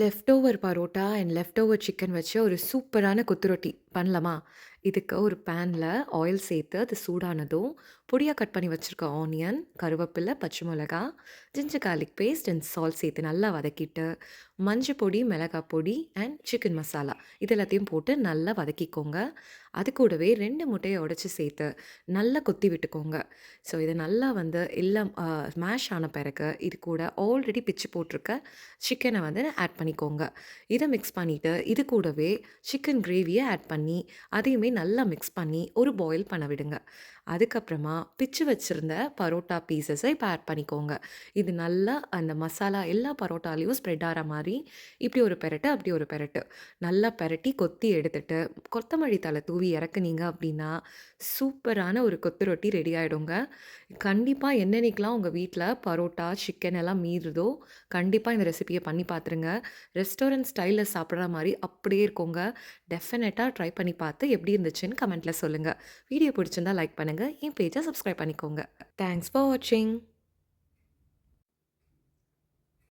Leftover parotta and leftover chicken வச்சு ஒரு சூப்பரான கொத்து ரொட்டி பண்ணலாமா? இதுக்கு ஒரு பேன்ல ஆயில் சேர்த்து அது சூடானதும், பொடியாக கட் பண்ணி வச்சுருக்க ஆனியன், கருவேப்பிலை, பச்சை மிளகா, ginger garlic paste and salt சேர்த்து நல்லா வதக்கிட்டு, மஞ்சள் பொடி, மிளகாய் பொடி அண்ட் சிக்கன் மசாலா இது எல்லாத்தையும் போட்டு நல்லா வதக்கிக்கோங்க. அது கூடவே ரெண்டு முட்டையை உடச்சி சேர்த்து நல்லா கொத்தி விட்டுக்கோங்க. ஸோ இது நல்லா வந்து எல்லாம் அ மேஷ் ஆன பிறகு, இது கூட ஆல்ரெடி பிச்சு போட்டிருக்க சிக்கனை வந்து ஆட் பண்ணிக்கோங்க. இதை மிக்ஸ் பண்ணிவிட்டு இது கூடவே சிக்கன் கிரேவியை ஆட் பண்ணி, அதையுமே நல்லா மிக்ஸ் பண்ணி ஒரு பாயில் பண்ண விடுங்க. அதுக்கப்புறமா பிச்சு வச்சுருந்த பரோட்டா பீசஸை இப்போ ஆட் பண்ணிக்கோங்க. இது நல்லா அந்த மசாலா எல்லா பரோட்டாலையும் ஸ்ப்ரெட் ஆகிற மாதிரி இப்படி ஒரு பெரட்டு, அப்படி ஒரு பெரட்டு. நல்லா பெரட்டி கொத்தி எடுத்துட்டு, கொத்தமல்லி தழை தூவி இறக்குனீங்க அப்படின்னா, சூப்பரான ஒரு கொத்து ரொட்டி ரெடி ஆகிடுங்க கண்டிப்பாக என்னன்னைக்கெல்லாம் உங்கள் வீட்டில் பரோட்டா, சிக்கன் எல்லாம் மீறுதோ, கண்டிப்பாக இந்த ரெசிபியை பண்ணி பார்த்துருங்க. ரெஸ்டாரண்ட் ஸ்டைலில் சாப்பிட்ற மாதிரி அப்படியே இருக்கோங்க டெஃபினட்டாக ட்ரை பண்ணி பார்த்து எப்படி இருந்துச்சுன்னு கமெண்ட்டில் சொல்லுங்கள் வீடியோ பிடிச்சிருந்தா லைக் பண்ணுங்கள் என் பேஜை சப்ஸ்கிரைப் பண்ணிக்கோங்க. தேங்க்ஸ் ஃபார் வாட்சிங்.